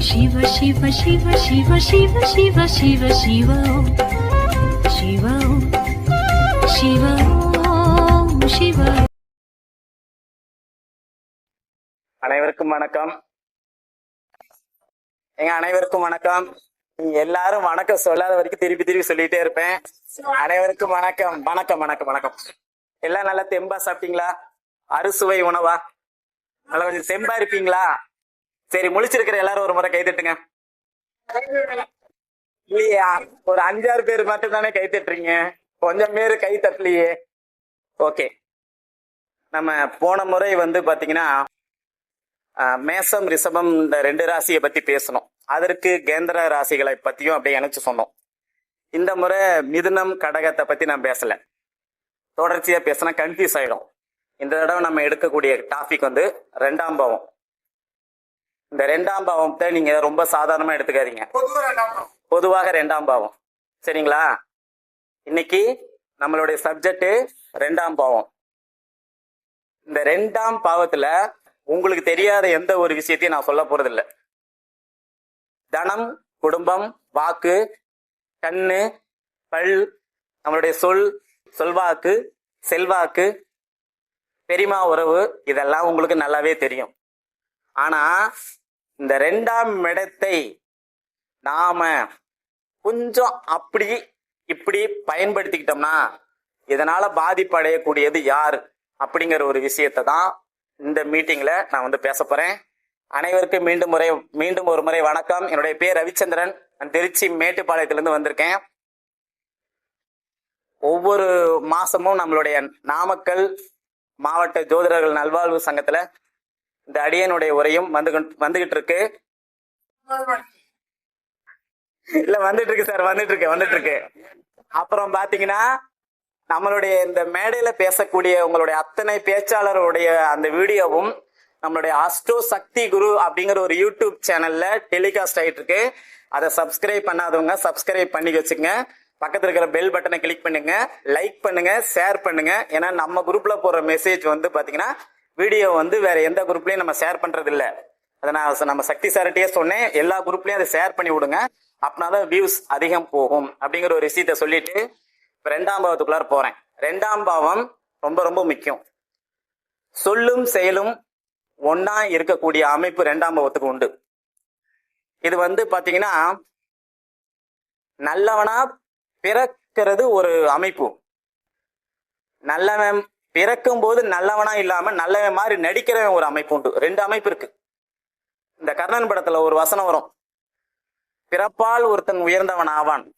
சிவ சிவ சிவ சிவ சிவ சிவ சிவ சிவோ சிவோ சிவோ சிவ அனைவருக்கும் வணக்கம். எங்க அனைவருக்கும் வணக்கம். எல்லாரும் வணக்கம் சொல்லாத வரைக்கும் திருப்பி திருப்பி சொல்லிட்டே இருப்பேன். அனைவருக்கும் வணக்கம். வணக்கம் வணக்கம் வணக்கம். எல்லாம் நல்லா தெம்பா சாப்பிட்டீங்களா? அறுசுவை உணவா? நல்லா கொஞ்சம் தெம்பா இருப்பீங்களா? சரி முழிச்சிருக்கிற எல்லாரும் ஒரு முறை கை தட்டுங்க. இல்லையா? ஒரு அஞ்சாறு பேர் மட்டும் தானே கை தட்டுறீங்க. கொஞ்சம் பேர் கை தட்டலையே. ஓகே. நம்ம போன முறை வந்து பாத்தீங்கன்னா மேசம் ரிஷபம் இந்த ரெண்டு ராசியை பத்தி பேசணும். அதற்கு கேந்திர ராசிகளை பத்தியும் அப்படியே இணைச்சு சொன்னோம். இந்த முறை மிதுனம் கடகத்தை பத்தி நான் பேசல. தொடர்ச்சியா பேசினா கன்ஃபியூஸ் ஆயிடும். இந்த தடவை நம்ம எடுக்கக்கூடிய டாபிக் வந்து ரெண்டாம் பாவம். இந்த ரெண்டாம் பாவத்தை நீங்க ரொம்ப சாதாரணமா எடுத்துக்காதீங்க. பொதுவாக ரெண்டாம் பாவம். சரிங்களா? இன்னைக்கு நம்மளுடைய சப்ஜெக்ட் ரெண்டாம் பாவம். இந்த ரெண்டாம் பாவத்துல உங்களுக்கு தெரியாத எந்த ஒரு விஷயத்தையும் நான் சொல்ல போறதில்ல. தனம் குடும்பம் வாக்கு கண்ணு பல் நம்மளுடைய சொல் சொல்வாக்கு செல்வாக்கு பெரியமா உறவு இதெல்லாம் உங்களுக்கு நல்லாவே தெரியும். ஆனா இந்த ரெண்டாம் இடத்தை நாம கொஞ்சம் அப்படி இப்படி பயன்படுத்திக்கிட்டோம்னா இதனால பாதிப்படையக்கூடியது யார் அப்படிங்கிற ஒரு விஷயத்தை தான் இந்த மீட்டிங்ல நான் வந்து பேச போறேன். அனைவருக்கும் மீண்டும் முறை மீண்டும் ஒரு முறை வணக்கம். என்னுடைய பேர் ரவிச்சந்திரன். நான் திருச்சி மேட்டுப்பாளையத்திலிருந்து வந்திருக்கேன். ஒவ்வொரு மாசமும் நம்மளுடைய நாமக்கல் மாவட்ட ஜோதிடர்கள் நல்வாழ்வு சங்கத்துல இந்த அடியனுடைய உரையும் வந்து வந்துகிட்டு இருக்கு இல்ல வந்துட்டு இருக்கு சார் வந்துட்டு இருக்கு வந்துட்டு இருக்கு அப்புறம் பாத்தீங்கன்னா நம்மளுடைய இந்த மேடையில பேசக்கூடிய உங்களுடைய அத்தனை பேச்சாளருடைய அந்த வீடியோவும் நம்மளுடைய அஸ்டோ சக்தி குரு அப்படிங்கிற ஒரு யூடியூப் சேனல்ல டெலிகாஸ்ட் ஆயிட்டு இருக்கு அதை சப்ஸ்கிரைப் பண்ணாதவங்க சப்ஸ்கிரைப் பண்ணி வச்சுங்க பக்கத்துல இருக்கிற பெல் பட்டனை கிளிக் பண்ணுங்க. லைக் பண்ணுங்க ஷேர் பண்ணுங்க. ஏன்னா நம்ம குரூப்ல போற மெசேஜ் வந்து பாத்தீங்கன்னா வீடியோ வந்து வேற எந்த குரூப்லயும் நம்ம ஷேர் பண்றது இல்ல அதை நான் நம்ம சக்தி சார்கிட்டயே சொன்னேன். எல்லா குரூப்லயும் அதை ஷேர் பண்ணி விடுங்க. அப்படின்னாதான் வியூஸ் அதிகம் போகும் அப்படிங்கிற ஒரு விஷயத்த சொல்லிட்டு இப்ப ரெண்டாம் பாவத்துக்குள்ளார போறேன். ரெண்டாம் பாவம் ரொம்ப ரொம்ப முக்கியம். சொல்லும் செயலும் ஒன்னா இருக்கக்கூடிய அமைப்பு ரெண்டாம் பாவத்துக்கு உண்டு. இது வந்து பாத்தீங்கன்னா நல்லவனா பிறக்கிறது ஒரு அமைப்பு. நல்லவன் பிறக்கும் போது நல்லவனா இல்லாம நல்லவன் மாதிரி நடிக்கிறவன் ஒரு அமைப்பு உண்டு. ரெண்டு அமைப்பு இருக்கு. இந்த கர்ணன் படத்துல ஒரு வசனம் வரும். பிறப்பால் ஒருத்தன் உயர்ந்தவன் ஆவான்.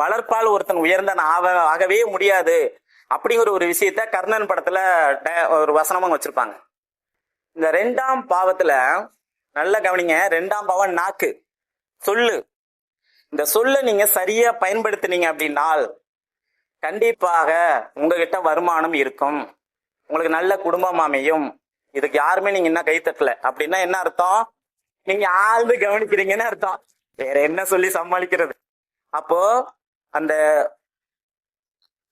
வளர்ப்பால் ஒருத்தன் உயர்ந்தவன் ஆவ ஆகவே முடியாது. அப்படிங்கிற ஒரு விஷயத்த கர்ணன் படத்துல ட- ஒரு வசனமும் வச்சிருப்பாங்க. இந்த ரெண்டாம் பாவத்துல நல்ல கவனிங்க ரெண்டாம் பாவம் நாக்கு. சொல்லு. இந்த சொல்ல நீங்க சரியா பயன்படுத்தினீங்க அப்படின்னால் கண்டிப்பாக உங்ககிட்ட வருமானம் இருக்கும். உங்களுக்கு நல்ல குடும்பம் அமையும். இதுக்கு யாருமே நீங்க இன்னும் கை தட்டல. அப்படின்னா என்ன அர்த்தம்? நீங்க ஆழ்ந்து கவனிக்கிறீங்கன்னு அர்த்தம். வேற என்ன சொல்லி சமாளிக்கிறது? அப்போ அந்த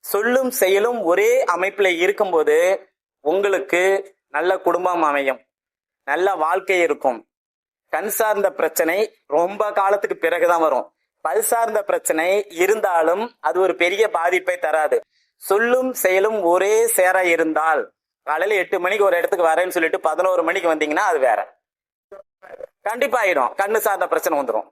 சொல்லும் செயலும் ஒரே அமைப்புல இருக்கும்போது உங்களுக்கு நல்ல குடும்பம் அமையும். நல்ல வாழ்க்கை இருக்கும். கண் சார்ந்த பிரச்சனை ரொம்ப காலத்துக்கு பிறகுதான் வரும். பல் சார்ந்த பிரச்சனை இருந்தாலும் அது ஒரு பெரிய பாதிப்பை தராது. சொல்லும் செயலும் ஒரே சேர இருந்தால் காலையில எட்டு மணிக்கு ஒரு இடத்துக்கு வரேன்னு சொல்லிட்டு பதினோரு மணிக்கு வந்தீங்கன்னா அது வேற. கண்டிப்பா ஆயிடும் கண்ணு சார்ந்த பிரச்சனை வந்துடும்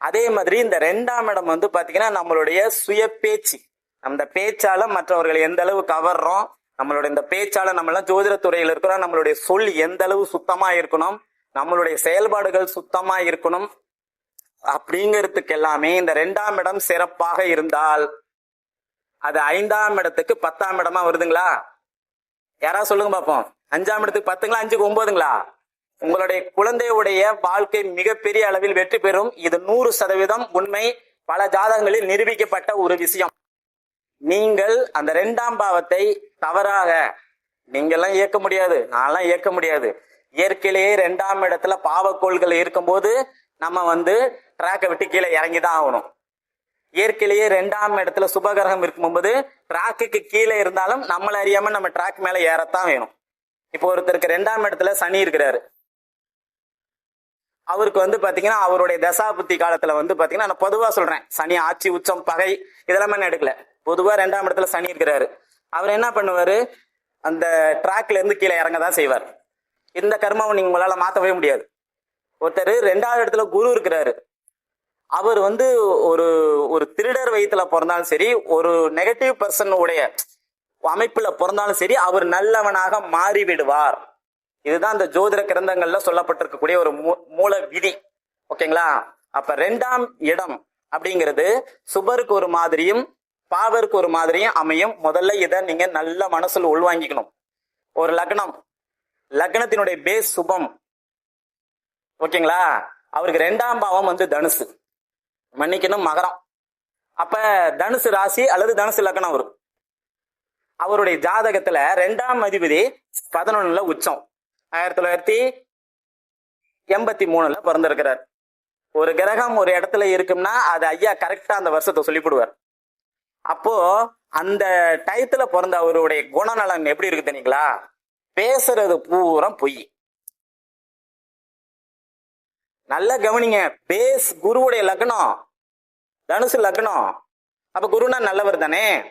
அதே மாதிரி இந்த ரெண்டாம் இடம் வந்து பாத்தீங்கன்னா நம்மளுடைய சுய பேச்சு. அந்த பேச்சால மற்றவர்களை எந்த அளவு கவர்றோம் நம்மளுடைய இந்த பேச்சால நம்ம எல்லாம் ஜோதிட துறையில் இருக்கிறோம் நம்மளுடைய சொல் எந்த அளவு சுத்தமா இருக்கணும் நம்மளுடைய செயல்பாடுகள் சுத்தமா இருக்கணும் அப்படிங்கிறதுக்கு எல்லாமே இந்த ரெண்டாம் இடம் சிறப்பாக இருந்தால் அது ஐந்தாம் இடத்துக்கு பத்தாம் இடமா வருதுங்களா? யாராவது சொல்லுங்க பார்ப்போம் அஞ்சாம் இடத்துக்கு பத்துங்களா அஞ்சுக்கு ஒன்பதுங்களா உங்களுடைய குழந்தையுடைய வாழ்க்கை மிகப்பெரிய அளவில் வெற்றி பெறும். இது நூறு சதவீதம் உண்மை. பல ஜாதகங்களில் நிரூபிக்கப்பட்ட ஒரு விஷயம். நீங்கள் அந்த ரெண்டாம் பாவத்தை தவறாக நீங்கெல்லாம் இயக்க முடியாது நான்லாம் இயக்க முடியாது. இயற்கையிலேயே ரெண்டாம் இடத்துல பாவக்கோள்கள் இருக்கும்போது நம்ம வந்து ட்ராக்கை விட்டு கீழே இறங்கி தான் ஆகணும். இயற்கையிலேயே ரெண்டாம் இடத்துல சுபகிரகம் இருக்கும்போது ட்ராக்குக்கு கீழே இருந்தாலும் நம்மளை அறியாம நம்ம ட்ராக் மேல ஏறத்தான் வேணும். இப்போ ஒருத்தருக்கு ரெண்டாம் இடத்துல சனி இருக்கிறாரு. அவருக்கு வந்து பாத்தீங்கன்னா அவருடைய தசாபுத்தி காலத்துல வந்து பாத்தீங்கன்னா நான் பொதுவா சொல்றேன் சனி ஆட்சி உச்சம் பகை இதெல்லாமே நான் எடுக்கல. பொதுவா ரெண்டாம் இடத்துல சனி இருக்கிறாரு. அவர் என்ன பண்ணுவாரு? அந்த ட்ராக்ல இருந்து கீழே இறங்க தான் செய்வார். இந்த கர்மாவை நீங்க உங்களால மாத்தவே முடியாது. ஒருத்தர் ரெண்டாவது இடத்துல குரு இருக்கிறாரு. அவர் வந்து ஒரு ஒரு திருடர் வயிற்றுல பிறந்தாலும் சரி ஒரு நெகட்டிவ் பர்சன் உடைய அமைப்புல பிறந்தாலும் சரி அவர் நல்லவனாக மாறிவிடுவார். இதுதான் இந்த ஜோதிட கிரந்தங்கள்ல சொல்லப்பட்டிருக்கக்கூடிய ஒரு மூ- மூல விதி. ஓகேங்களா? அப்ப ரெண்டாம் இடம் அப்படிங்கிறது சுபருக்கு ஒரு மாதிரியும் பாவருக்கு ஒரு மாதிரியும் அமையும். முதல்ல இதை நீங்க நல்ல மனசுல உள்வாங்கிக்கணும். ஒரு லக்னம். லக்னத்தினுடைய பேஸ் சுபம். ஓகேங்களா? அவருக்கு ரெண்டாம் பாவம் வந்து தனுசு. மன்னிக்கணும் மகரம். அப்ப தனுசு ராசி அல்லது தனுசு லக்னம் வரும். அவருடைய ஜாதகத்துல ரெண்டாம் அதிபதி பதினொன்னுல உச்சம். ஆயிரத்தி தொள்ளாயிரத்தி எண்பத்தி மூணுல பிறந்திருக்கிறார். ஒரு கிரகம் ஒரு இடத்துல இருக்கும்னா அது ஐயா கரெக்டா அந்த வருஷத்தை சொல்லிவிடுவார். அப்போ அந்த டயத்துல பிறந்த அவருடைய குணநலன் எப்படி இருக்கு தெரியுங்களா? பேசுறது பூரா பொய். நல்லா கவனிங்க. பேஸ் குருவுடைய லக்னம். தனுசு லக்னம். அப்ப குருனா நல்லவர் தானே?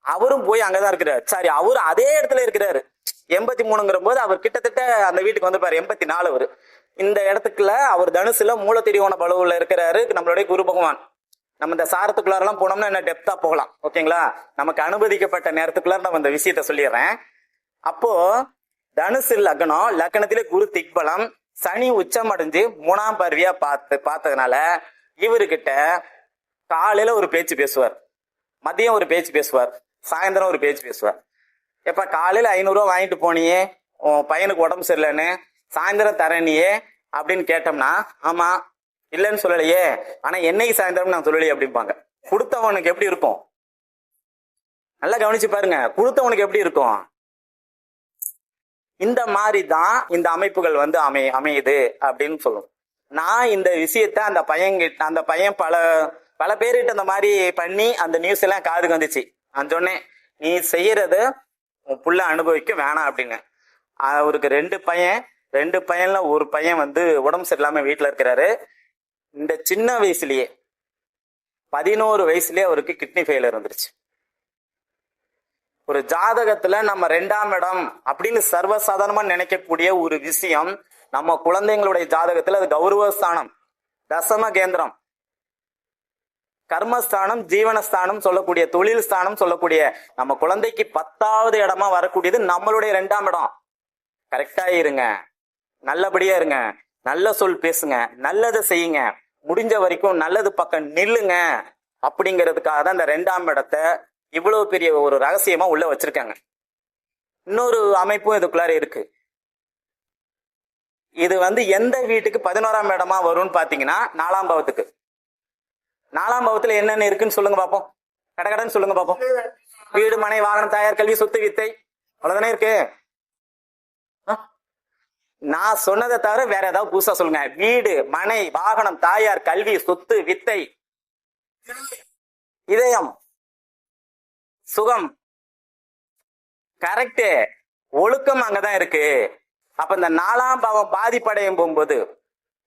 அவரும் போய் அங்கதான் இருக்கிறார். சாரி அவரு அதே இடத்துல இருக்கிறாரு. எண்பத்தி மூணுங்கிற போது அவர் கிட்டத்தட்ட அந்த வீட்டுக்கு வந்து எண்பத்தி நாலு அவர். இந்த இடத்துக்குள்ள அவர் தனுசுல மூலத்திரியோன பலவுல இருக்கிறாரு நம்மளுடைய குரு பகவான். நம்ம இந்த சாரத்துக்குள்ளாரெல்லாம் போனோம்னா என்ன டெப்தா போகலாம். ஓகேங்களா? நமக்கு அனுமதிக்கப்பட்ட நேரத்துக்குள்ளார நம்ம இந்த விஷயத்த சொல்லிடுறேன். அப்போ தனுசு லக்னம் லக்னத்திலே குரு திக்பலம் சனி உச்சம் அடைஞ்சு மூணாம் பருவியா பார்த்து பார்த்ததுனால இவருக்கிட்ட காலையில ஒரு பேச்சு பேசுவார். மதியம் ஒரு பேச்சு பேசுவார். சாயந்தரம் ஒரு பேச்சு பேசுவார். எப்ப காலையில ஐநூறுரூவா வாங்கிட்டு போனியே உன் பையனுக்கு உடம்பு சரியில்லைன்னு சாயந்தரம் தரணியே அப்படின்னு கேட்டோம்னா ஆமா இல்லைன்னு சொல்லலையே ஆனா என்னைக்கு சாயந்தரம் நான் சொல்லலையே அப்படிம்பாங்க. கொடுத்தவனுக்கு எப்படி இருக்கும்? நல்லா கவனிச்சு பாருங்க கொடுத்தவனுக்கு எப்படி இருக்கும்? இந்த மாதிரி தான் இந்த அமைப்புகள் வந்து அமை அமையுது அப்படின்னு சொல்லும். நான் இந்த விஷயத்த அந்த பையன் கிட்ட அந்த பையன் பல பல பேர்கிட்ட அந்த மாதிரி பண்ணி அந்த நியூஸ் எல்லாம் காதுக்கு வந்துச்சு. நான் சொன்னேன் நீ செய்யறது உன் புள்ள அனுபவிக்க வேணாம் அப்படின்னு. அவருக்கு ரெண்டு பையன் ரெண்டு பையன்ல ஒரு பையன் வந்து உடம்பு சரியில்லாம வீட்டில் இருக்கிறாரு. இந்த சின்ன வயசுலயே பதினோரு வயசுலயே அவருக்கு கிட்னி ஃபெயிலியர் வந்துருச்சு. ஒரு ஜாதகத்துல நம்ம ரெண்டாம் இடம் அப்படின்னு சர்வசாதாரணமா நினைக்கக்கூடிய ஒரு விஷயம் நம்ம குழந்தைங்களுடைய ஜாதகத்துல அது கௌரவஸ்தானம் தசம கேந்திரம். கர்மஸ்தானம் ஜீவனஸ்தானம் சொல்லக்கூடிய தொழில் ஸ்தானம் சொல்லக்கூடிய நம்ம குழந்தைக்கு பத்தாவது இடமா வரக்கூடியது நம்மளுடைய ரெண்டாம் இடம். கரெக்டா இருங்க. நல்லபடியா இருங்க. நல்ல சொல் பேசுங்க. நல்லதை செய்யுங்க. முடிஞ்ச வரைக்கும் நல்லது பக்கம் நில்லுங்க. அப்படிங்கிறதுக்காக தான் இந்த ரெண்டாம் இடத்தை இவ்வளவு பெரிய ஒரு ரகசியமா உள்ள வச்சிருக்காங்க. இன்னொரு அமைப்பும் இதுக்குள்ளார இருக்கு. இது வந்து எந்த வீட்டுக்கு பதினோராம் இடமா வரும்னு பாத்தீங்கன்னா நாலாம் பாவத்துக்கு. நாலாம் பாவத்துல என்னென்ன இருக்குன்னு சொல்லுங்க பாப்போம். கடகடன்னு சொல்லுங்க பாப்போம். வீடு மனை வாகனம் தாயார் கல்வி சொத்து வித்தை. அவ்வளவுதானே இருக்கு? நான் சொன்னதை தவிர வேற ஏதாவது புதுசா சொல்லுங்க. வீடு மனை வாகனம் தாயார் கல்வி சொத்து வித்தை. இதயம். சுகம். கரெக்டு ஒழுக்கம் அங்கதான் இருக்கு. அப்ப இந்த நாலாம் பாவம் பாதிப்படையும் போகும்போது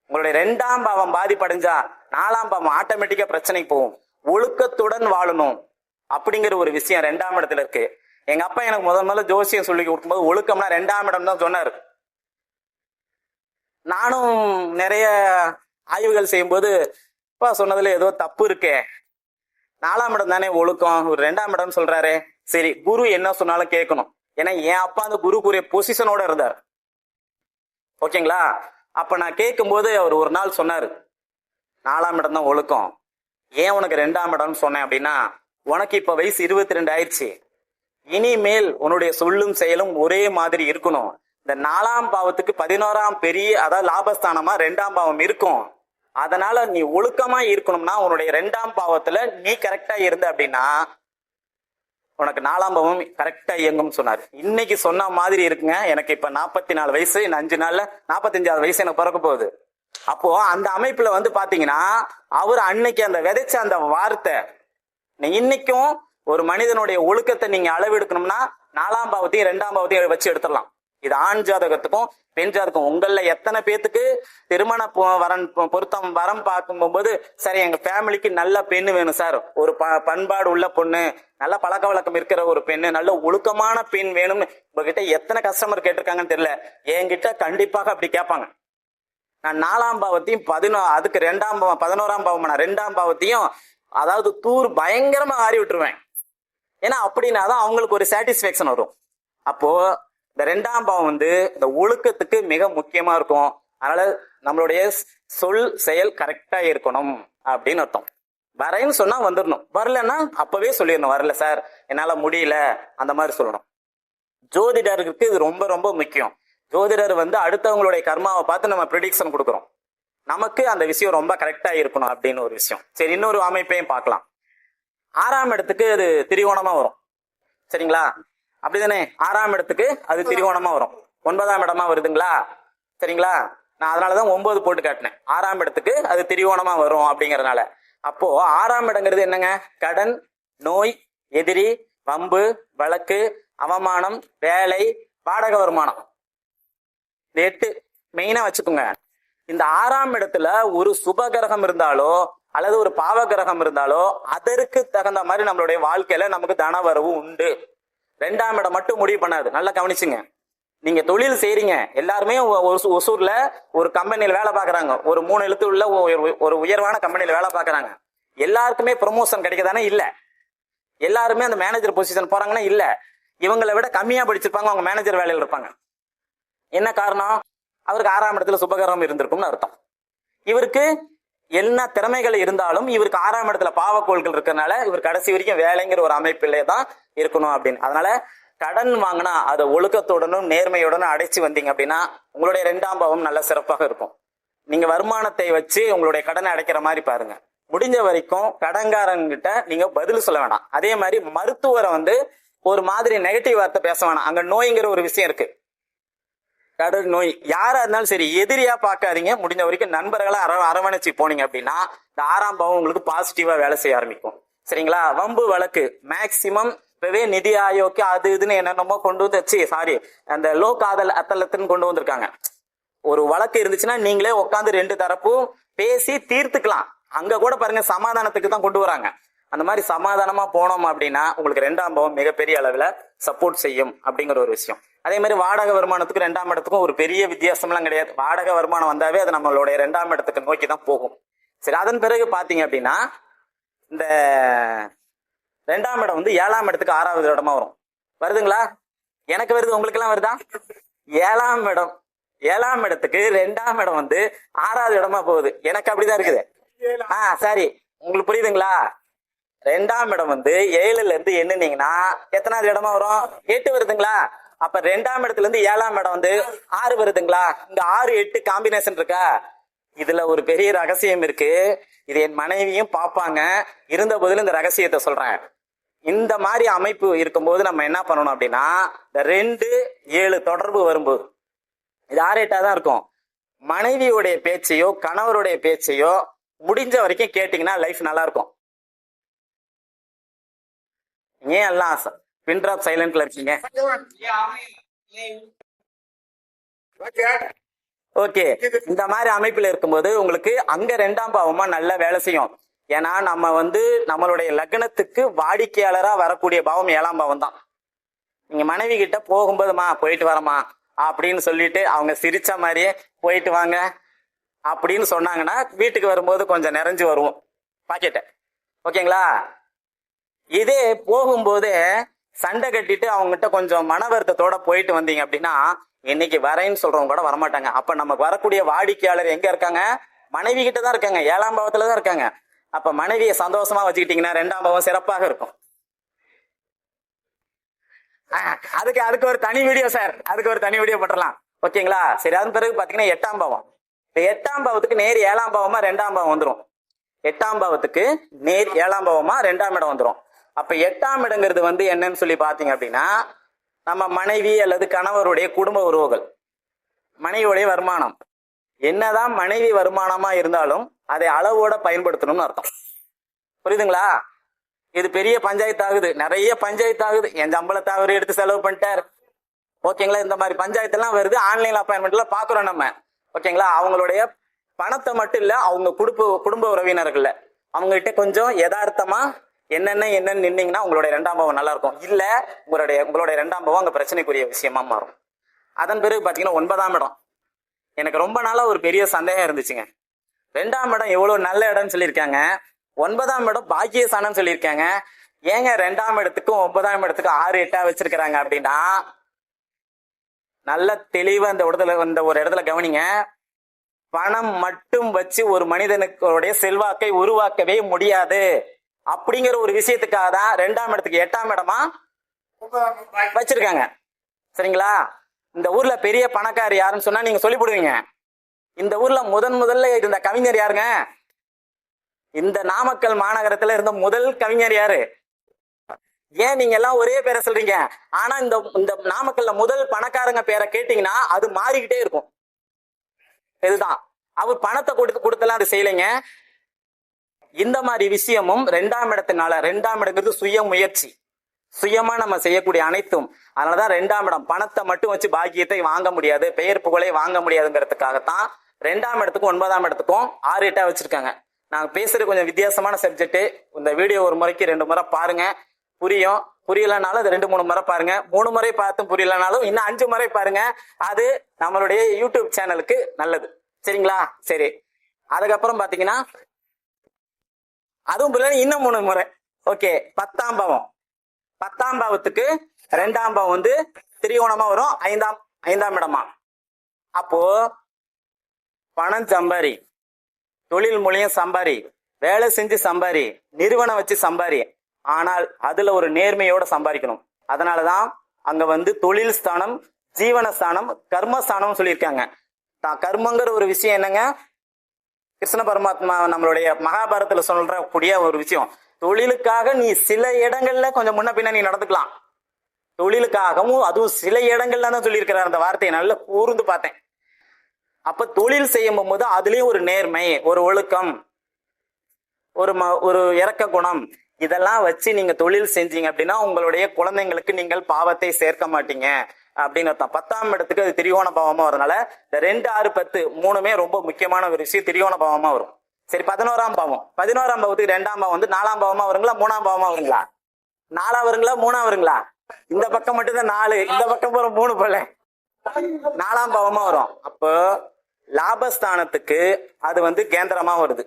உங்களுடைய ரெண்டாம் பாவம் பாதிப்படைஞ்சா நாலாம் பாவம் ஆட்டோமேட்டிக்கா பிரச்சனைக்கு போகும். ஒழுக்கத்துடன் வாழணும் அப்படிங்கிற ஒரு விஷயம் ரெண்டாம் இடத்துல இருக்கு. எங்க அப்பா எனக்கு முதல் முதல்ல ஜோசியம் சொல்லி கொடுக்கும்போது ஒழுக்கம்னா ரெண்டாம் இடம் தான் சொன்னாரு. நானும் நிறைய ஆய்வுகள் செய்யும்போது அப்பா சொன்னதுல ஏதோ தப்பு இருக்கே. நாலாம் இடம் தானே ஒழுக்கம். ஒரு ரெண்டாம் இடம் சொல்றாரு. சரி குரு என்ன சொன்னாலும் கேட்கணும். ஏன்னா என் அப்பா அந்த குருக்குரிய பொசிஷனோட இருந்தார். ஓகேங்களா? அப்போ நான் கேட்கும்போது அவர் ஒரு நாள் சொன்னார் நாலாம் இடம் தான் ஒழுக்கம். ஏன் உனக்கு ரெண்டாம் இடம்னு சொன்னேன் அப்படின்னா உனக்கு இப்போ வயசு இருபத்தி ரெண்டு ஆயிடுச்சு. இனிமேல் உன்னுடைய சொல்லும் செயலும் ஒரே மாதிரி இருக்கணும். இந்த நாலாம் பாவத்துக்கு பதினோராம் பெரிய அதாவது லாபஸ்தானமா ரெண்டாம் பாவம் இருக்கும். அதனால நீ ஒழுக்கமா இருக்கணும்னா உன்னுடைய ரெண்டாம் பாவத்துல நீ கரெக்டா இருந்த அப்படின்னா உனக்கு நாலாம் பவம் கரெக்டா இயங்கும்னு சொன்னார். இன்னைக்கு சொன்ன மாதிரி இருக்குங்க. எனக்கு இப்ப நாற்பத்தி நாலு வயசு அஞ்சு நாள்ல நாற்பத்தஞ்சாவது வயசு எனக்கு பிறக்க போகுது. அப்போ அந்த அமைப்புல வந்து பாத்தீங்கன்னா அவர் அன்னைக்கு அந்த விதைச்ச அந்த வார்த்தை நீ இன்னைக்கும் ஒரு மனிதனுடைய ஒழுக்கத்தை நீங்க அளவெடுக்கணும்னா நாலாம் பாவத்தையும் ரெண்டாம் பாவத்தையும் வச்சு எடுத்துடலாம். இது ஆண் ஜாதகத்துக்கும் பெண் ஜாதகம். உங்கள எத்தனை பேத்துக்கு திருமண வரன் பொருத்தம் வரம் பார்க்கும்போது சரி எங்க ஃபேமிலிக்கு நல்ல பெண்ணு வேணும் சார். ஒரு ப- பண்பாடு உள்ள பொண்ணு நல்ல பழக்க வழக்கம் இருக்கிற ஒரு பெண்ணு நல்ல ஒழுக்கமான பெண் வேணும்னு உங்ககிட்ட எத்தனை கஸ்டமர் கேட்டிருக்காங்கன்னு தெரியல. என்கிட்ட கண்டிப்பாக அப்படி கேட்பாங்க. நான் நாலாம் பாவத்தையும் பதினோ அதுக்கு ரெண்டாம் பாவம் பதினோராம் பாவம் நான் ரெண்டாம் பாவத்தையும் அதாவது தூர் பயங்கரமா ஆறி விட்டுருவேன். ஏன்னா அப்படின்னா தான் அவங்களுக்கு ஒரு சாட்டிஸ்ஃபேக்ஷன் வரும். அப்போ இந்த ரெண்டாம் பாவம் வந்து இந்த ஒழுக்கத்துக்கு மிக முக்கியமா இருக்கும். அதனால நம்மளுடைய சொல் செயல் கரெக்டா இருக்கணும் அப்படின்னு அர்த்தம். வரேன்னு சொன்னா வந்துடணும் வரலன்னா அப்பவே சொல்லிடணும். வரல சார் என்னால முடியல அந்த மாதிரி சொல்லணும். ஜோதிடருக்கு இது ரொம்ப ரொம்ப முக்கியம். ஜோதிடர் வந்து அடுத்தவங்களுடைய கர்மாவை பார்த்து நம்ம ப்ரிடிக்ஷன் கொடுக்குறோம். நமக்கு அந்த விஷயம் ரொம்ப கரெக்டா இருக்கணும் அப்படின்னு ஒரு விஷயம். சரி இன்னொரு அமைப்பையும் பார்க்கலாம். ஆறாம் இடத்துக்கு அது திரிகோணமா வரும். சரிங்களா? அப்படிதானே? ஆறாம் இடத்துக்கு அது திரிகோணமா வரும். ஒன்பதாம் இடமா வருதுங்களா? சரிங்களா? நான் அதனாலதான் ஒன்பது போட்டு காட்டினேன். ஆறாம் இடத்துக்கு அது திரிகோணமா வரும் அப்படிங்கறதுனால. அப்போ ஆறாம் இடங்கிறது என்னங்க? கடன் நோய் எதிரி வம்பு வழக்கு அவமானம் வேலை வாடகை வருமானம். இந்த எட்டு மெயினா வச்சுக்கோங்க. இந்த ஆறாம் இடத்துல ஒரு சுப கிரகம் இருந்தாலோ அல்லது ஒரு பாவ கிரகம் இருந்தாலோ அதற்கு தகுந்த மாதிரி நம்மளுடைய வாழ்க்கையில நமக்கு தன வரவு உண்டு. ரெண்டாம் இடம் மட்டும் முடிவு பண்ணாது. நல்லா கவனிச்சுங்க. நீங்க தொழில் செய்றீங்க. எல்லாருமே ஒரு ஒசூர்ல ஒரு கம்பெனியில வேலை பார்க்கறாங்க. ஒரு மூணு எழுத்து உள்ள ஒரு- ஒரு உயர்வான கம்பெனியில வேலை பார்க்கறாங்க. எல்லாருக்குமே ப்ரொமோஷன் கிடைக்கதானே இல்ல. எல்லாருமே அந்த மேனேஜர் பொசிஷன் போறாங்கன்னா இல்ல. இவங்களை விட கம்மியா படிச்சிருப்பாங்க அவங்க மேனேஜர் வேலையில் இருப்பாங்க. என்ன காரணம்? அவருக்கு ஆறாம் இடத்துல சுபகரம் இருந்திருக்கும்னு அர்த்தம். இவருக்கு என்ன திறமைகள் இருந்தாலும் இவருக்கு ஆறாம் இடத்துல பாவக்கோள்கள் இருக்கறனால இவர் கடைசி வரைக்கும் வேலைங்கிற ஒரு அமைப்பிலே தான் இருக்கணும் அப்படின்னு. அதனால கடன் வாங்கினா அதை ஒழுக்கத்துடனும் நேர்மையுடனும் அடைச்சு வந்தீங்க அப்படின்னா உங்களுடைய ரெண்டாம் பாவம் நல்ல சிறப்பாக இருக்கும். நீங்க வருமானத்தை வச்சு உங்களுடைய கடனை அடைக்கிற மாதிரி பாருங்க. முடிஞ்ச வரைக்கும் கடன்காரங்கிட்ட நீங்க பதில் சொல்ல வேணாம். அதே மாதிரி மருத்துவரை வந்து ஒரு மாதிரி நெகட்டிவ் வார்த்தை பேச வேணாம். அங்க நோய்ங்கிற ஒரு விஷயம் இருக்கு. கடல் நோய். யாரா இருந்தாலும் சரி எதிரியா பார்க்காதீங்க. முடிஞ்ச வரைக்கும் நண்பர்களை அர அரவணைச்சு போனீங்க அப்படின்னா இந்த ஆறாம் பாவம் உங்களுக்கு பாசிட்டிவா வேலை செய்ய ஆரம்பிக்கும். சரிங்களா? வம்பு வழக்கு. மேக்சிமம் இப்பவே நிதி ஆயோக்கு அது இதுன்னு என்னென்னமோ கொண்டு வந்துச்சு சாரி அந்த லோ காதல் அத்தலத்துன்னு கொண்டு வந்திருக்காங்க. ஒரு வழக்கு இருந்துச்சுன்னா நீங்களே உட்காந்து ரெண்டு தரப்பும் பேசி தீர்த்துக்கலாம். அங்க கூட பாருங்க சமாதானத்துக்கு தான் கொண்டு வராங்க. அந்த மாதிரி சமாதானமா போனோம் அப்படின்னா உங்களுக்கு ரெண்டாம் பாவம் மிகப்பெரிய அளவுல சப்போர்ட் செய்யும் அப்படிங்கிற ஒரு விஷயம். அதே மாதிரி வாடகை வருமானத்துக்கு ரெண்டாம் இடத்துக்கும் ஒரு பெரிய வித்தியாசம்லாம் கிடையாது. வாடகை வருமானம் வந்தாவே அது நம்மளுடைய ரெண்டாம் இடத்துக்கு நோக்கி தான் போகும். சரி அதன் பிறகு பார்த்தீங்க அப்படின்னா இந்த ரெண்டாம் இடம் வந்து ஏழாம் இடத்துக்கு ஆறாவது இடமா வரும். வருதுங்களா? எனக்கு வருது உங்களுக்கெல்லாம் வருதா? ஏழாம் இடம். ஏழாம் இடத்துக்கு ரெண்டாம் இடம் வந்து ஆறாவது இடமா போகுது. எனக்கு அப்படிதான் இருக்குது. ஆ சரி. உங்களுக்கு புரியுதுங்களா? ரெண்டாம் இடம் வந்து ஏழுல இருந்து எண்ணுனீங்கன்னா எத்தனாவது இடமா வரும்? எட்டு வருதுங்களா? அப்ப ரெண்டாம் இடத்துல இருந்து ஏழாம் இடம் வந்து ஆறு வருதுங்களா? இந்த ஆறு எட்டு காம்பினேஷன் இருக்கா? இதுல ஒரு பெரிய ரகசியம் இருக்கு. இது என் மனைவியும் பார்ப்பாங்க. இருந்த போதிலும் இந்த ரகசியத்தை சொல்றேன். இந்த மாதிரி அமைப்பு இருக்கும்போது நம்ம என்ன பண்ணணும் அப்படின்னா இந்த ரெண்டு ஏழு தொடர்பு வரும்போது இது ஆறு எட்டா தான் இருக்கும். மனைவியுடைய பேச்சையோ கணவருடைய பேச்சையோ முடிஞ்ச வரைக்கும் கேட்டீங்கன்னா லைஃப் நல்லா இருக்கும். ஏன் எல்லாம் பின் ட்ராப் சைலண்ட்ல இருக்கீங்க. ஓகே இந்த மாதிரி அமைப்புல இருக்கும்போது உங்களுக்கு அங்க ரெண்டாம் பாவமா நல்ல வேலை செய்யும். ஏன்னா நம்ம வந்து நம்மளுடைய லக்னத்துக்கு வாடிக்கையாளரா வரக்கூடிய பாவம் ஏழாம் பாவம் தான். நீங்க மனைவி கிட்ட போகும்போதுமா போயிட்டு வரமா அப்படின்னு சொல்லிட்டு அவங்க சிரிச்ச மாதிரியே போயிட்டு வாங்க அப்படின்னு சொன்னாங்கன்னா வீட்டுக்கு வரும்போது கொஞ்சம் நிறைஞ்சு வருவோம். பாக்கெட்டை ஓகேங்களா இதே போகும்போதே சண்டை கட்டிட்டு அவங்ககிட்ட கொஞ்சம் மன வருத்தத்தோட போயிட்டு வந்தீங்க அப்படின்னா இன்னைக்கு வரேன்னு சொல்றவங்க கூட வரமாட்டாங்க. அப்ப நமக்கு வரக்கூடிய வாடிக்கையாளர் எங்க இருக்காங்க? மனைவி கிட்ட தான் இருக்காங்க. ஏழாம் பாவத்துல தான் இருக்காங்க. அப்ப மனைவியை சந்தோஷமா வச்சுக்கிட்டீங்கன்னா ரெண்டாம் பாவம் சிறப்பாக இருக்கும். ஆ, அதுக்கு அதுக்கு ஒரு தனி வீடியோ சார் அதுக்கு ஒரு தனி வீடியோ போட்டுடலாம் ஓகேங்களா? சரி அதன் பிறகு பாத்தீங்கன்னா எட்டாம் பாவம். எட்டாம் பாவத்துக்கு நேர் ஏழாம் பாவமா ரெண்டாம் பாவம் வந்துடும் எட்டாம் பாவத்துக்கு நேர் ஏழாம் பாவமா ரெண்டாம் இடம் வந்துடும் அப்ப எட்டாம் இடங்கிறது வந்து என்னன்னு சொல்லி பாத்தீங்க அப்படின்னா நம்ம மனைவி அல்லது கணவருடைய குடும்ப உறவுகள் மனைவியுடைய வருமானம். என்னதான் மனைவி வருமானமா இருந்தாலும் அதை அளவோட பயன்படுத்தணும்னு அர்த்தம். புரியுதுங்களா? இது பெரிய பஞ்சாயத்து ஆகுது. நிறைய பஞ்சாயத்து ஆகுது. என் சம்பளத்தை அவரு எடுத்து செலவு பண்ணிட்டார். ஓகேங்களா? இந்த மாதிரி பஞ்சாயத்து எல்லாம் வருது. ஆன்லைன் அப்பாயின்மெண்ட்ல பாக்குறோம் நம்ம. ஓகேங்களா? அவங்களுடைய பணத்தை மட்டும் இல்ல அவங்க குடும்ப குடும்ப உறவினர்கள்ல. அவங்ககிட்ட கொஞ்சம் யதார்த்தமா என்னென்ன என்னன்னு நின்னீங்கன்னா உங்களுடைய ரெண்டாம் பாவம் நல்லா இருக்கும் இல்ல உங்களுடைய உங்களுடைய ரெண்டாம் பாவம் அங்க பிரச்சனைக்குரிய விஷயமா மாறும். அதன் பிறகு பாத்தீங்கன்னா ஒன்பதாம் இடம். எனக்கு ரொம்ப நாளா ஒரு பெரிய சந்தேகம் இருந்துச்சுங்க. ரெண்டாம் இடம் எவ்வளவு நல்ல இடம்னு சொல்லியிருக்காங்க. ஒன்பதாம் இடம் பாக்கியசானம்னு சொல்லியிருக்காங்க. ஏங்க ரெண்டாம் இடத்துக்கும் ஒன்பதாம் இடத்துக்கும் ஆறு எட்டா வச்சிருக்கிறாங்க அப்படின்னா நல்ல தெளிவா இந்த இடத்துல இந்த ஒரு இடத்துல கவனிங்க. பணம் மட்டும் வச்சு ஒரு மனிதனுடைய செல்வாக்கை உருவாக்கவே முடியாது. அப்படிங்கிற ஒரு விஷயத்துக்காக தான் ரெண்டாம் இடத்துக்கு எட்டாம் இடமா வச்சிருக்காங்க. சரிங்களா? இந்த ஊர்ல பெரிய பணக்கார் யாருன்னு சொன்னா நீங்க சொல்லி போடுவீங்க. இந்த ஊர்ல முதன் முதல்ல இருந்த கவிஞர் யாருங்க? இந்த நாமக்கல் மாநகரத்துல இருந்த முதல் கவிஞர் யாரு? ஏன் நீங்க எல்லாம் ஒரே பேரை சொல்றீங்க? ஆனா இந்த இந்த நாமக்கல்ல முதல் பணக்காரங்க பேரை கேட்டீங்கன்னா அது மாறிக்கிட்டே இருக்கும். இதுதான். அவர் பணத்தை கொடுத்து கொடுத்தலாம் அது செய்யலைங்க. இந்த மாதிரி விஷயமும் ரெண்டாம் இடத்தினால ரெண்டாம் இடங்கிறது சுய முயற்சி. சுயமா நம்ம செய்யக்கூடிய அனைத்தும். அதனாலதான் ரெண்டாம் இடம் பணத்தை மட்டும் வச்சு பாக்கியத்தை வாங்க முடியாது பெயர் புகழை வாங்க முடியாதுங்கிறதுக்காகத்தான் ரெண்டாம் இடத்துக்கும் ஒன்பதாம் இடத்துக்கும் ஆறு எட்டா வச்சிருக்காங்க. நாங்க பேசுறது கொஞ்சம் வித்தியாசமான சப்ஜெக்ட் இந்த வீடியோ ஒரு முறைக்கு ரெண்டு முறை பாருங்க. புரியும். புரியலனாலும் அது ரெண்டு மூணு முறை பாருங்க. மூணு முறை பார்த்தும் புரியலனாலும் இன்னும் அஞ்சு முறை பாருங்க. அது நம்மளுடைய யூடியூப் சேனலுக்கு நல்லது. சரிங்களா? சரி. அதுக்கப்புறம் பாத்தீங்கன்னா அதுவும் பிள்ளைங்க இன்னும் மூணு முறை. ஓகே பத்தாம் பாவம். பத்தாம் பாவத்துக்கு ரெண்டாம் பாவம் வந்து திரிகோணமா வரும். ஐந்தாம் ஐந்தாம் இடமா. அப்போ பணம் சம்பாரி தொழில் மூலியம் சம்பாரி வேலை செஞ்சு சம்பாரி நிறுவனம் வச்சு சம்பாரி ஆனால் அதுல ஒரு நேர்மையோட சம்பாதிக்கணும். அதனாலதான் அங்க வந்து தொழில் ஸ்தானம் ஜீவனஸ்தானம் கர்மஸ்தானம் சொல்லியிருக்காங்க. தான் கர்மங்கிற ஒரு விஷயம் என்னங்க? கிருஷ்ண பரமாத்மா நம்மளுடைய மகாபாரதத்துல சொல்றக்கூடிய ஒரு விஷயம். தொழிலுக்காக நீ சில இடங்கள்ல கொஞ்சம் முன்ன பின்ன நீ நடந்துக்கலாம். தொழிலுக்காகவும் அதுவும் சில இடங்கள்ல தான் சொல்லியிருக்கிறார் அந்த வார்த்தையை. நல்லா கூர்ந்து பார்த்தேன். அப்ப தொழில் செய்யும் போது அதுலயும் ஒரு நேர்மை ஒரு ஒழுக்கம் ஒரு ம ஒரு இறக்க குணம். இதெல்லாம் வச்சு நீங்க தொழில் செஞ்சீங்க அப்படின்னா உங்களுடைய குழந்தைங்களுக்கு நீங்கள் பாவத்தை சேர்க்க மாட்டீங்க. அப்படின்னு அர்த்தம் பத்தாம் இடத்துக்கு அது திரிகோண பாவமா வரதுனால இந்த ரெண்டு ஆறு பத்து மூணுமே ரொம்ப முக்கியமான ஒரு விஷயம். திரிகோண பாவமா வரும். சரி பதினோராம் பாவம். பதினோராம் பாவத்துக்கு ரெண்டாம் பாவம் வந்து நாலாம் பாவமா வருங்களா மூணாம் பாவமா வருங்களா? நாலா வருங்களா மூணா வருங்களா? இந்த பக்கம் மட்டும்தான் நாலு இந்த பக்கம் போற மூணு போல. நாலாம் பாவமா வரும். அப்போ லாபஸ்தானத்துக்கு அது வந்து கேந்திரமா வருது.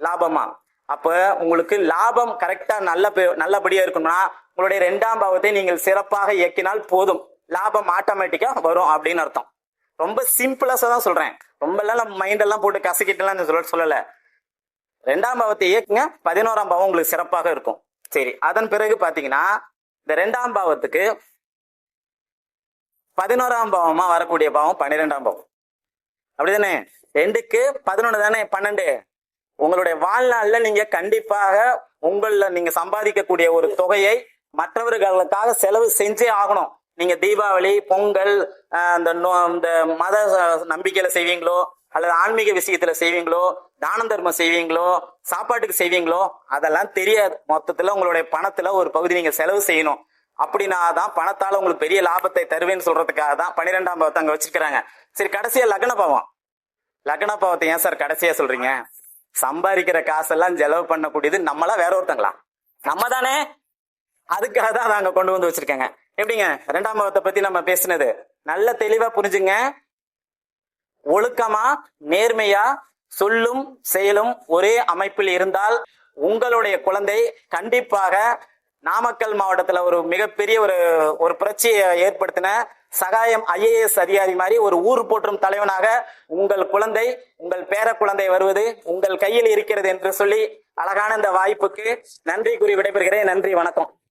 லாபமா. அப்ப உங்களுக்கு லாபம் கரெக்டா நல்ல நல்லபடியா இருக்கணும்னா உங்களுடைய ரெண்டாம் பாவத்தை நீங்கள் சிறப்பாக இயக்கினால் போதும். லாபம் ஆட்டோமேட்டிக்கா வரும் அப்படின்னு அர்த்தம். ரொம்ப சிம்பிளா தான் சொல்றேன். ரொம்ப எல்லாம் நம்ம மைண்ட் எல்லாம் போட்டு கசக்கிட்டுலாம் சொல்ல சொல்லல. ரெண்டாம் பாவத்தை இயக்குங்க பதினோராம் பாவம் உங்களுக்கு சிறப்பாக இருக்கும். சரி அதன் பிறகு பாத்தீங்கன்னா இந்த ரெண்டாம் பாவத்துக்கு பதினோராம் பாவமா வரக்கூடிய பாவம் பன்னிரெண்டாம் பாவம். அப்படிதானே? ரெண்டுக்கு பதினொன்னு தானே? பன்னெண்டு. உங்களுடைய வாழ்நாள்ல நீங்க கண்டிப்பாக உங்கள நீங்க சம்பாதிக்கக்கூடிய ஒரு தொகையை மற்றவர்களுக்காக செலவு செஞ்சே ஆகணும். நீங்க தீபாவளி பொங்கல் அந்த இந்த நோ- இந்த மத நம்பிக்கையில செய்வீங்களோ அல்லது ஆன்மீக விஷயத்துல செய்வீங்களோ தான தர்மம் செய்வீங்களோ சாப்பாட்டுக்கு செய்வீங்களோ அதெல்லாம் தெரியாது. மொத்தத்துல உங்களுடைய பணத்துல ஒரு பகுதி நீங்க செலவு செய்யணும். அப்படின்னா தான் பணத்தால உங்களுக்கு பெரிய லாபத்தை தருவேன்னு சொல்றதுக்காக தான் பன்னிரெண்டாம் பாவத்தை அங்க வச்சிருக்கிறாங்க. சரி கடைசியா லக்ன பாவம். லக்ன பாவத்தை ஏன் சார் கடைசியா சொல்றீங்க? சம்பாதிக்கிற காசெல்லாம் செலவு பண்ணக்கூடியது நம்மளா வேற ஒருத்தங்களா? நம்ம தானே? அதுக்காக தான் அதை அங்க கொண்டு வந்து வச்சிருக்காங்க. எப்படிங்க? ரெண்டாம் பாவத்தை பத்தி நம்ம பேசினது. நல்ல தெளிவா புரிஞ்சுங்க. ஒழுக்கமா நேர்மையா சொல்லும் செயலும் ஒரே அமைப்பில் இருந்தால் உங்களுடைய குழந்தை கண்டிப்பாக நாமக்கல் மாவட்டத்துல ஒரு மிகப்பெரிய ஒரு ஒரு புரட்சியை ஏற்படுத்தின சகாயம் ஐஏஎஸ் அதிகாரி மாதிரி ஒரு ஊர் போற்றும் தலைவனாக உங்கள் குழந்தை உங்கள் பேர குழந்தை வருவது உங்கள் கையில் இருக்கிறது என்று சொல்லி அழகான இந்த வாய்ப்புக்கு நன்றி கூறி விடைபெறுகிறேன். நன்றி வணக்கம்.